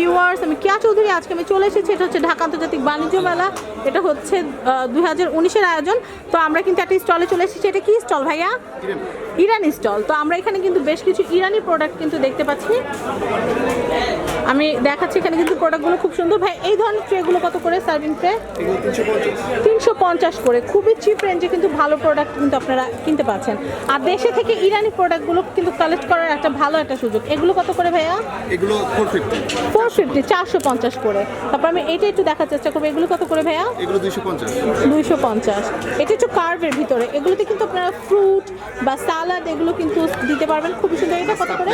Viewers আমি কিয়া চৌধুরী আজকে আমি চলে এসেছি। এটা হচ্ছে ঢাকা আন্তর্জাতিক বাণিজ্য মেলা। এটা হচ্ছে দুই হাজার উনিশের আয়োজন। তো আমরা কিন্তু একটা স্টলে চলে এসেছি। এটা কি স্টল ভাইয়া? ইরানি। স্টল। তো আমরা এখানে কিন্তু বেশ কিছু ইরানি প্রোডাক্ট কিন্তু দেখতে পাচ্ছি। আমি দেখাচ্ছি এখানে কিন্তু প্রোডাক্টগুলো খুব সুন্দর। ভাই এই ধরনের ট্রেগুলো কত করে সার্ভিং ট্রে তিনশো পঞ্চাশ। করে। খুবই চিপ রেঞ্জে কিন্তু ভালো প্রোডাক্ট কিন্তু আপনারা কিনতে পাচ্ছেন। আর দেশে থেকে ইরানি প্রোডাক্টগুলো কিন্তু কালেক্ট করার একটা ভালো একটা সুযোগ। এগুলো কত করে ভাইয়া? এগুলো ফোর ফিফটি ফোর ফিফটি চারশো পঞ্চাশ করে। তারপর আমি এটা একটু দেখার চেষ্টা করব। এগুলো কত করে ভাইয়া? এগুলো দুইশো পঞ্চাশ। দুইশো পঞ্চাশ। এটা একটু কার্ভের ভিতরে। এগুলোতে কিন্তু আপনারা ফ্রুট বা সালাদ এগুলো কিন্তু দিতে পারবেন। খুবই সুন্দর। এটা কত করে?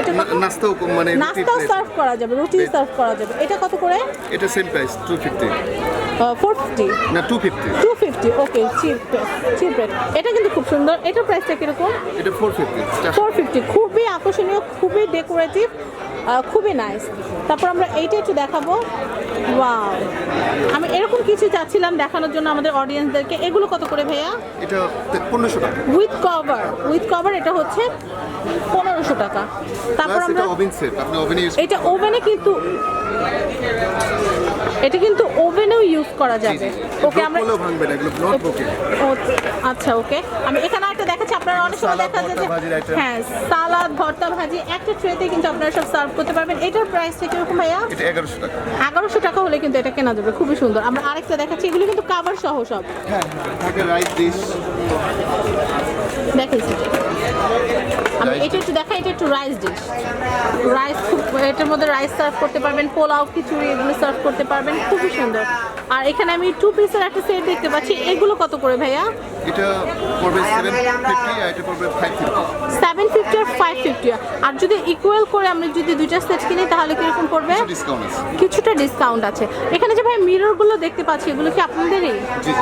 এটা নাস্তাও মানে নাস্তাও সার্ভ করা যাবে রুটি. সার্ভ করা যাবে। এটা কত করে? এটা same price two fifty four fifty না two fifty two fifty okay cheap cheap rate এটা কিন্তু খুব সুন্দর। এটার প্রাইসটা কীরকম? এটা ফোর ফিফটি ফোর ফিফটি খুবই আকর্ষণীয় খুবই ডেকোরেটিভ খুবই নাইস তারপর আমরা এইটা একটু দেখাবো। ওয়াও আমি এরকম কিছু চাচ্ছিলাম দেখানোর জন্য আমাদের অডিয়েন্সদেরকে এগুলো কত করে ভাইয়া? এটা পনেরোশো টাকা। উইথ কভার উইথ কভার এটা হচ্ছে পনেরোশো টাকা। তারপর আমরা এটা ওভেন সেট আপনি ওভেনে এটা ওভেনে কিন্তু এটা কিন্তু ওভেনেও ইউজ করা যাবে। ওকে আমরা ভাঙবে না এগুলো ওকে আচ্ছা ওকে আমি এখানে একটা দেখাচ্ছি আপনারা অনেক সময় দেখা যায় যে ভর্তা, ভাজির item। হ্যাঁ সালাদ ভর্তা ভাজি একটা ট্রেতে কিন্তু আপনারা সব সার্ভ করতে পারবেন। এটার প্রাইসটা কীরকম ভাইয়া? এটা এগারোশো টাকা। এগারোশো টাকা হলে কিন্তু এটা কেনা যাবে খুবই সুন্দর। আমরা আরেকটা দেখাচ্ছি এগুলো কিন্তু কাভার সহ সব। হ্যাঁ থাকে রাইস ডিশ দেখেছি আমি এটা একটু দেখাই এটা একটু রাইস ডিশ রাইস খুব এটার মধ্যে রাইস সার্ভ করতে পারবেন পোলাও খিচুড়ি এগুলো সার্ভ করতে পারবেন খুবই সুন্দর। আর এখানে আমি টু পিসের একটা সেট দেখতে পাচ্ছি। এগুলো কত করে ভাইয়া? এটা পড়বে সেভেন ফিফটি আর এটা পড়বে ফাইভ ফিফটি সেভেন ফিফটি আর ফাইভ ফিফটি আর যদি ইকুয়াল করে আমরা যদি দুইটা সেট কিনি তাহলে কীরকম পড়বে? ডিসকাউন্ট আছে। কিছুটা ডিসকাউন্ট আছে। এখানে যে ভাই মিররগুলো দেখতে পাচ্ছি এগুলো কি আপনাদেরই? জি।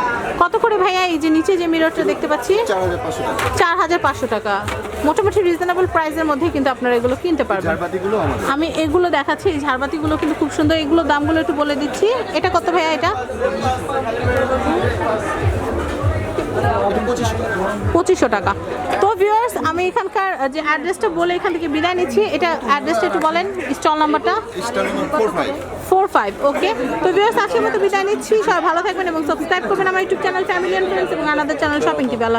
কত করে ভাইয়া এই যে নিচে যে মিররটা দেখতে পাচ্ছি? চার হাজার পাঁচশো টাকা। চার হাজার পাঁচশো টাকা। মোটামুটি রিজনেবল প্রাইসের মধ্যে কিন্তু আপনারা এগুলো কিনতে পারবেন। ঝাড়বাতিগুলো আমাদের। আমি এগুলো দেখাচ্ছি এই ঝাড়বাতিগুলো কিন্তু খুব সুন্দর। এগুলো দামগুলো একটু বলে দিচ্ছি। এটা কত ভাইয়া এটা? পঁচিশশো টাকা। তো ভিউয়ার্স আমি এখানকার যে অ্যাড্রেসটা বলে এখান থেকে বিদায় নিচ্ছি। এটা অ্যাড্রেসটা একটু বলেন স্টল নাম্বারটা ফোর ফাইভ ওকে তো ভিউয়ার্স আজকের মতো বিদায় নিচ্ছি। সবাই ভালো থাকবেন এবং সাবস্ক্রাইব করবেন আমার YouTube channel family and friends এবং আনাদের চ্যানেল শপিং টিভি